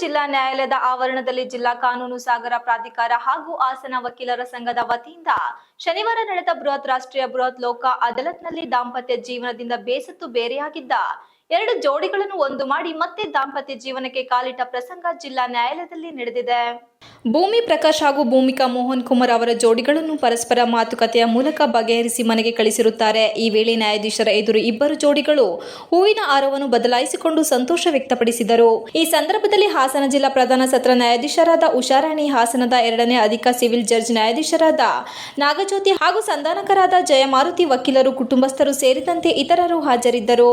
ಜಿಲ್ಲಾ ನ್ಯಾಯಾಲಯದ ಆವರಣದಲ್ಲಿ ಜಿಲ್ಲಾ ಕಾನೂನು ಸಾಗರ ಪ್ರಾಧಿಕಾರ ಹಾಗೂ ಹಾಸನ ವಕೀಲರ ಸಂಘದ ವತಿಯಿಂದ ಶನಿವಾರ ನಡೆದ ಬೃಹತ್ ರಾಷ್ಟ್ರೀಯ ಬೃಹತ್ ಲೋಕ ಅದಾಲತ್ನಲ್ಲಿ ದಾಂಪತ್ಯ ಜೀವನದಿಂದ ಬೇಸತ್ತು ಬೇರೆಯಾಗಿದ್ದ ಎರಡು ಜೋಡಿಗಳನ್ನು ಒಂದು ಮಾಡಿ ಮತ್ತೆ ದಾಂಪತ್ಯ ಜೀವನಕ್ಕೆ ಕಾಲಿಟ್ಟ ಪ್ರಸಂಗ ಜಿಲ್ಲಾ ನ್ಯಾಯಾಲಯದಲ್ಲಿ ನಡೆದಿದೆ. ಭೂಮಿ ಪ್ರಕಾಶ್ ಹಾಗೂ ಭೂಮಿಕಾ ಮೋಹನ್ ಕುಮಾರ್ ಅವರ ಜೋಡಿಗಳನ್ನು ಪರಸ್ಪರ ಮಾತುಕತೆಯ ಮೂಲಕ ಬಗೆಹರಿಸಿ ಮನೆಗೆ ಕಳಿಸಿರುತ್ತಾರೆ. ಈ ವೇಳೆ ನ್ಯಾಯಾಧೀಶರ ಎದುರು ಇಬ್ಬರು ಜೋಡಿಗಳು ಹೂವಿನ ಹಾರವನ್ನು ಬದಲಾಯಿಸಿಕೊಂಡು ಸಂತೋಷ ವ್ಯಕ್ತಪಡಿಸಿದರು. ಈ ಸಂದರ್ಭದಲ್ಲಿ ಹಾಸನ ಜಿಲ್ಲಾ ಪ್ರಧಾನ ಸತ್ರ ನ್ಯಾಯಾಧೀಶರಾದ ಉಷಾರಾಣಿ, ಹಾಸನದ ಎರಡನೇ ಅಧಿಕ ಸಿವಿಲ್ ಜಡ್ಜ್ ನ್ಯಾಯಾಧೀಶರಾದ ನಾಗಜ್ಯೋತಿ ಹಾಗೂ ಸಂಧಾನಕರಾದ ಜಯಮಾರುತಿ ವಕೀಲರು, ಕುಟುಂಬಸ್ಥರು ಸೇರಿದಂತೆ ಇತರರು ಹಾಜರಿದ್ದರು.